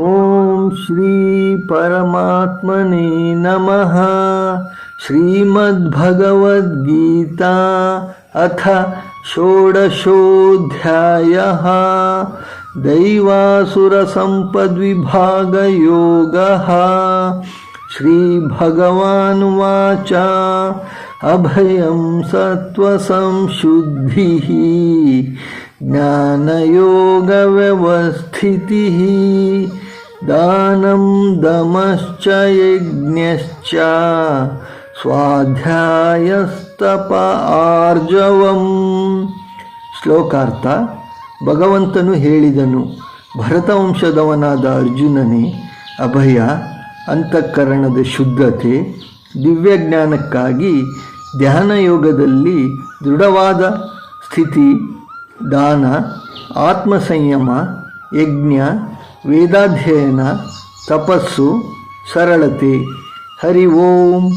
ॐ श्रीपरमात्मने नमः। श्रीमद्भगवद्गीता अथ षोडशोऽध्यायः। दैवासुरसम्पद्विभागयोगः। श्रीभगवानुवाच अभयं सत्त्वसंशुद्धिः। ज्ञानयोगव्यवस्थितिः। दानं दमश्च यज्ञश्च ಸ್ವಾಧ್ಯಾಯಸ್ತಪ ಆರ್ಜವಂ ಶ್ಲೋಕಾರ್ಥ ಭಗವಂತನು ಹೇಳಿದನು ಭರತವಂಶದವನಾದ ಅರ್ಜುನನೇ ಅಭಯ ಅಂತಃಕರಣದ ಶುದ್ಧತೆ ದಿವ್ಯಜ್ಞಾನಕ್ಕಾಗಿ ಧ್ಯಾನಯೋಗದಲ್ಲಿ ದೃಢವಾದ ಸ್ಥಿತಿ ದಾನ ಆತ್ಮಸಂಯಮ ಯಜ್ಞ ವೇದಾಧ್ಯಯನ ತಪಸ್ಸು ಸರಳತೆ. ಹರಿ ಓಂ.